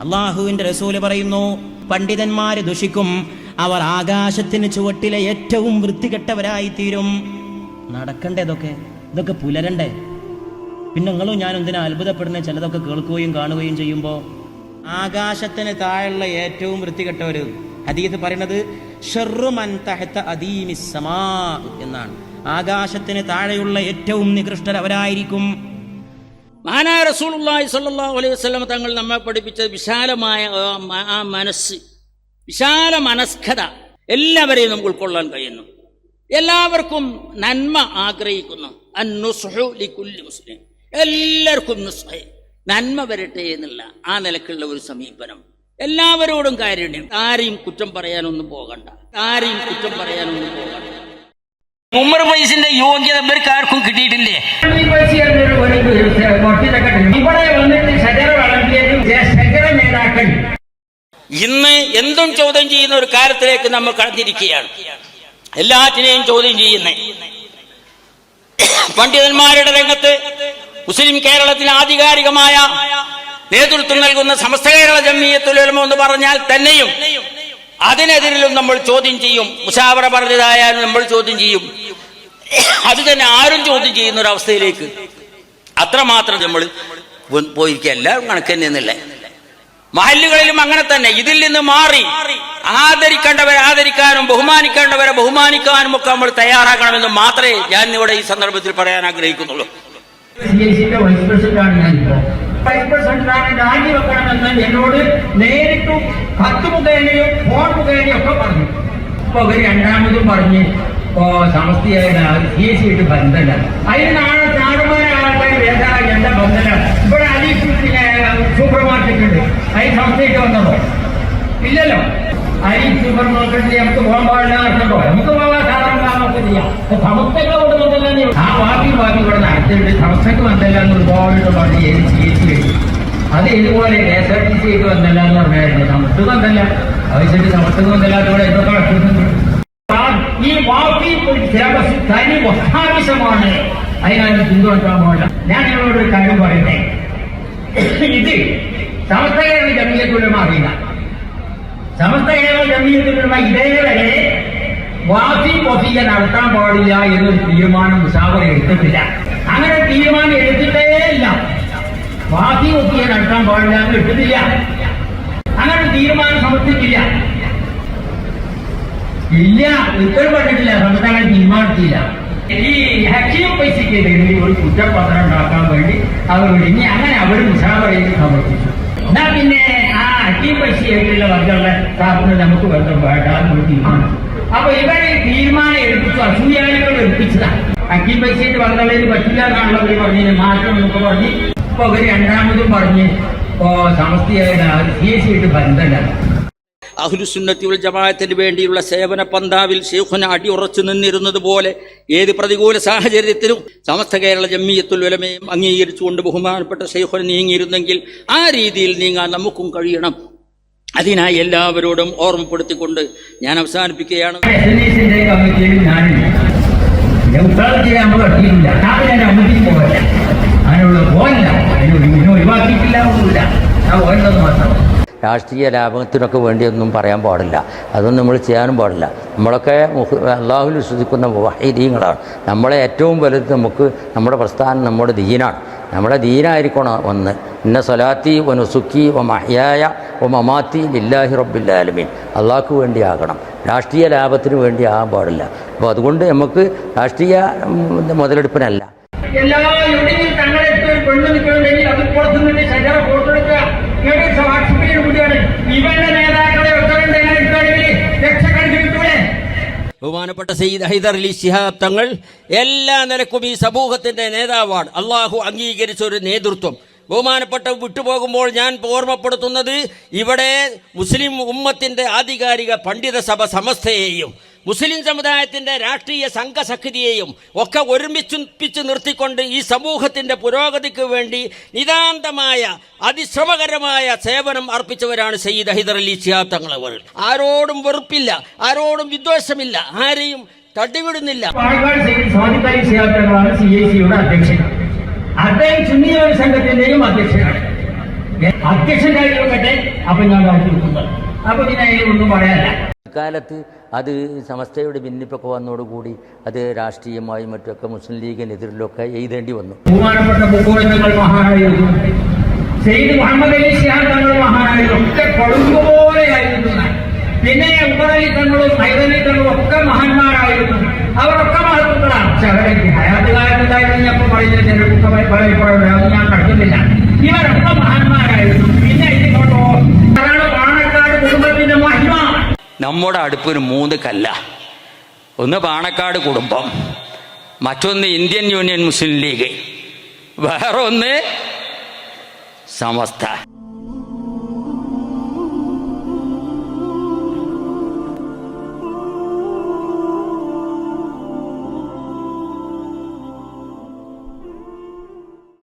അള്ളാഹുവിന്റെ റസൂൽ പറയുന്നു പണ്ഡിതന്മാര് ദുഷിക്കും അവർ ആകാശത്തിന് ചുവട്ടിലെ ഏറ്റവും വൃത്തികെട്ടവരായി തീരും നടക്കണ്ടേ ഇതൊക്കെ? ഇതൊക്കെ പുലരണ്ടേ? പിന്നെ നിങ്ങളും ഞാൻ എന്തിനാ അത്ഭുതപ്പെടുന്ന? ചിലതൊക്കെ കേൾക്കുകയും കാണുകയും ചെയ്യുമ്പോൾ ആകാശത്തിന് താഴെയുള്ള ഏറ്റവും വൃത്തികെട്ടവര്. ഹദീസ് പറയുന്നത് എന്നാണ്. ആകാശത്തിന് താഴെയുള്ള ഏറ്റവും നികൃഷ്ടർ അവരായിരിക്കും മഹാനായ റസൂലുള്ളാഹി സ്വല്ലല്ലാഹു അലൈഹി വസല്ലം തങ്ങൾ നമ്മെ പഠിപ്പിച്ച വിശാലമായ ആ മനസ്സ് വിശാല മനസ്കത എല്ലാവരെയും നമുക്ക് ഉൾക്കൊള്ളാൻ കഴിയുന്നു. എല്ലാവർക്കും നന്മ ആഗ്രഹിക്കുന്നു. മുസ്ലിം. എല്ലാവർക്കും നന്മ വരട്ടെ എന്നുള്ള ആ നിലക്കുള്ള ഒരു സമീപനം. എല്ലാവരോടും കാര്യം ആരെയും കുറ്റം പറയാനൊന്നും പോകണ്ട. ആരെയും കുറ്റം പറയാനൊന്നും പോകണ്ട. ഉമ്മർ പൈസിന്റെ യോഗ്യത ഇവർക്ക് ആർക്കും കിട്ടിയിട്ടില്ലേ ഇന്ന് എന്തും ചോദ്യം ചെയ്യുന്ന ഒരു കാര്യത്തിലേക്ക് നമ്മൾ കടന്നിരിക്കുകയാണ്. എല്ലാറ്റിനെയും ചോദ്യം ചെയ്യുന്നേ. പണ്ഡിതന്മാരുടെ രംഗത്ത് മുസ്ലിം കേരളത്തിന് ആധികാരികമായ നേതൃത്വം നൽകുന്ന സമസ്ത കേരള ജമീയത്തുലമ എന്ന് പറഞ്ഞാൽ തന്നെയും അതിനെതിരിലും നമ്മൾ ചോദ്യം ചെയ്യും. മുഷാവറ പറഞ്ഞതായാലും നമ്മൾ ചോദ്യം ചെയ്യും. അത് തന്നെ ആരും ചോദ്യം ചെയ്യുന്ന ഒരു അവസ്ഥയിലേക്ക്. അത്രമാത്രം നമ്മൾ പോയിരിക്കുക. എല്ലാവരും കണക്ക് തന്നെയെന്നില്ല? മഹല്ലുകളിലും അങ്ങനെ തന്നെ. ഇതിൽ നിന്ന് മാറി. ആദരിക്കേണ്ടവരെ ആദരിക്കാനും ബഹുമാനിക്കേണ്ടവരെ ബഹുമാനിക്കാനും ഒക്കെ നമ്മൾ തയ്യാറാക്കണമെന്ന് മാത്രമേ ഞാൻ ഇവിടെ ഈ സന്ദർഭത്തിൽ പറയാൻ ആഗ്രഹിക്കുന്നുള്ളൂ. സി ഐ സിന്റെ വൈസ് പ്രസിഡന്റാണ് ഞാനിപ്പോ വൈസ് പ്രസിഡന്റാണ് രാജിവെക്കണമെന്ന് എന്നോട് നേരിട്ടും കത്ത് മുഖേനയും ഫോൺ മുഖേനയും ഒക്കെ പറഞ്ഞു. അപ്പൊ അവർ രണ്ടാമതും പറഞ്ഞ് ഓ സമസ്തിയായിട്ട് സി എസ് ആയിട്ട് ബന്ധമില്ല അതിന് നാളെ നാടുമാരെ ആൾക്കാർ വേദന എന്റെ ബന്ധമില്ല ഇവിടെ അലി സൂപ്പർ മാർക്കറ്റ് ഉണ്ട്. അതിന് സമസ്തയിട്ട് വന്നതോ? ഇല്ലല്ലോ. അരി സൂപ്പർ മാർക്കറ്റിൽ നമുക്ക് പോകാൻ പാടില്ല നടത്തണ്ടോ നമുക്ക് പോകാൻ ചെയ്യാം. സമസ്തകൾ ആ വാക്കി വാക്കി ഇവിടെ നടത്തിയിട്ട് സമസ്തക്ക് വന്നല്ല എന്ന് ഒരുപാട് പറഞ്ഞ്. ഏത് ചികിത്സ കഴിച്ചു അത് ഇതുപോലെ K S R T C ആയിട്ട് വന്നല്ല എന്ന് പറഞ്ഞായിരുന്നു സമസ്തക്ക് വന്നല്ല ആവശ്യമായിട്ട് സമസ്തക്ക് വന്നല്ലാത്തവിടെ എന്തൊക്കെ നടക്കുന്നുണ്ട്? ഈ വാക്കി സിലബസ് തനി വസ്താവിഷമാണ് അതിനാണ് പിന്തുണക്കാൻ പോകില്ല ഞാൻ നിങ്ങളോട് ഒരു കാര്യം പറയട്ടെ? ഇത് സമസ്തകളുടെ ജമീയത്തുലമ അറിയില്ല സമസ്ത കേരള ജമീയത്തുലമ ഇതേവരെ വാസി വസീയ നടത്താൻ പാടില്ല എന്നൊരു തീരുമാനം മുസാവർ എടുത്തിട്ടില്ല. അങ്ങനെ തീരുമാനം എടുത്തിട്ടേ ഇല്ല. വാസി വസീയ നടത്താൻ പാടില്ല എന്ന് എടുത്തിട്ടില്ല. അങ്ങനെ തീരുമാനം സമർപ്പിച്ചില്ല ഇല്ല ഉത്തരവ് പറഞ്ഞിട്ടില്ല സംസ്ഥാനം തീരുമാനിച്ചില്ല ഈ ഹക്കീം പൈസയ്ക്ക് ഒരു കുറ്റപത്രം ഉണ്ടാക്കാൻ വേണ്ടി അവർ ഇനി അങ്ങനെ അവർ മുസാവറയിൽ സമർപ്പിച്ചു. എന്നാ പിന്നെ ആ ഹക്കീം പൈസയായിട്ടുള്ള വർഗമുള്ള സ്ഥാപനം നമുക്ക് ബന്ധം വേണ്ട എന്ന് തീരുമാനിച്ചു അപ്പൊ ഇവരെ തീരുമാനം എടുപ്പിച്ചു അസൂയാളികൾ എടുപ്പിച്ചതാ. അഖിൽ ബഷീർ വന്നതിന് പറ്റില്ല എന്നാണല്ലോ പറഞ്ഞതിന് മാറ്റം എന്നൊക്കെ പറഞ്ഞ് ഇപ്പൊ അവർ രണ്ടാമതും പറഞ്ഞ് ഓ സമസ്തയായിട്ട് സി എസ് ആയിട്ട് ബന്ധമില്ല അഹ്ലുസുന്നത്തി വൽ ജമാഅത്തിന് വേണ്ടിയുള്ള സേവന പന്താവിൽ ഷെയ്ഖുന അടിയുറച്ചു നിന്നിരുന്നത് പോലെ ഏത് പ്രതികൂല സാഹചര്യത്തിലും സമസ്ത കേരള ജമ്മിയത്തുൽ ഉലമയും അംഗീകരിച്ചുകൊണ്ട് ബഹുമാനപ്പെട്ട ഷെയ്ഖുന നീങ്ങിയിരുന്നെങ്കിൽ ആ രീതിയിൽ നീങ്ങാൻ നമുക്കും കഴിയണം. അതിനായി എല്ലാവരോടും ഓർമ്മപ്പെടുത്തിക്കൊണ്ട് ഞാൻ അവസാനിപ്പിക്കുകയാണ്. രാഷ്ട്രീയ ലാഭത്തിനൊക്കെ വേണ്ടിയൊന്നും പറയാൻ പാടില്ല. അതൊന്നും നമ്മൾ ചെയ്യാനും പാടില്ല. നമ്മളൊക്കെ അള്ളാഹുൽ വിശ്വസിക്കുന്ന വഹീദീങ്ങളാണ്. നമ്മളെ ഏറ്റവും വലുത് നമുക്ക് നമ്മുടെ പ്രസ്ഥാനം നമ്മുടെ ദീനാണ്. നമ്മുടെ ദീനായിരിക്കണം ഒന്ന്. ഇന്ന സ്വലാത്തി വനുസുക്കി വ മഹ്യായ മമാത്തി ലില്ലാഹി റബ്ബില്ലാലമീൻ അള്ളാഹ്ക്ക് വേണ്ടി ആകണം രാഷ്ട്രീയ ലാഭത്തിന് വേണ്ടി ആകാൻ പാടില്ല. അപ്പോൾ അതുകൊണ്ട് നമുക്ക് രാഷ്ട്രീയ മുതലെടുപ്പിനല്ല. എല്ലാ അത് പുറത്തു ഫോട്ടോ എടുക്കുക ഇവരുടെ വാട്സപ്പിൽ കൂടിയാണ്. ഇവരുടെ നേതാക്കളെ ബഹുമാനപ്പെട്ട സയ്യിദ് ഹൈദർ അലി ശിഹാബ് തങ്ങൾ എല്ലാ നിലക്കും ഈ സമൂഹത്തിന്റെ നേതാവാണ്. അള്ളാഹു അംഗീകരിച്ച ഒരു നേതൃത്വം. ബഹുമാനപ്പെട്ട വിട്ടുപോകുമ്പോൾ ഞാൻ ഓർമ്മപ്പെടുത്തുന്നത് ഇവിടെ മുസ്ലിം ഉമ്മത്തിന്റെ ആധികാരിക പണ്ഡിത സഭ സമസ്തയെയും മുസ്ലിം സമുദായത്തിന്റെ രാഷ്ട്രീയ സംഘശക്തിയെയും ഒക്കെ ഒരുമിച്ചിപ്പിച്ച് നിർത്തിക്കൊണ്ട് ഈ സമൂഹത്തിന്റെ പുരോഗതിക്ക് വേണ്ടി നിതാന്തമായ അതിശ്രമകരമായ സേവനം അർപ്പിച്ചവരാണ് സയ്യിദ് ഹൈദർ അലി തങ്ങളവർ. ആരോടും വെറുപ്പില്ല ആരോടും വിദ്വേഷമില്ല ആരെയും തട്ടിവിടുന്നില്ല അധ്യക്ഷൻ. അദ്ദേഹം സുന്നിയോട് സംഘത്തിന്റെയും അധ്യക്ഷനാണ്. അധ്യക്ഷൻ വെക്കട്ടെ അപ്പൊ ഞാൻ വെക്കുന്നത് അപ്പൊ പിന്നെ അതിലൊന്നും പറയാനില്ല. കാലത്ത് അത് സമസ്തയുടെ ഭിന്നിപ്പൊക്കെ വന്നതോടുകൂടി അത് രാഷ്ട്രീയമായും മറ്റൊക്കെ മുസ്ലിം ലീഗിനെതിരിലൊക്കെ എഴുതേണ്ടി വന്നു. ബഹുമാനപ്പെട്ട ബുക്കോഴങ്ങൾ മഹാനായിരുന്നു സെയ്ദ് മുഹമ്മദ് അലി ഷിഹാൻ തങ്ങൾ മഹാനായിരുന്നു ഒക്കെ കൊടുങ്കുപോലെയായിരുന്നു പിന്നെ തങ്ങളും ഹൈദലി തങ്ങളും ഒക്കെ മഹാന്മാരായിരുന്നു. അവരൊക്കെ മഹത്വങ്ങളാണ് കാലത്തുണ്ടായിരുന്നു ചില ചിലർക്ക് പറയപ്പെടുന്നത് അത് ഞാൻ കടക്കുന്നില്ല ഇവരൊക്കെ മഹാന്മാരായിരുന്നു പിന്നെ ഇതിനോട്ടോ അതാണ് പാണക്കാട് കുടുംബത്തിന്റെ മഹിമ നമ്മുടെ അടുപ്പിന് മൂന്ന് കല്ല. ഒന്ന് പാണക്കാട് കുടുംബം മറ്റൊന്ന് ഇന്ത്യൻ യൂണിയൻ മുസ്ലിം ലീഗ് വേറൊന്ന് സമസ്ത.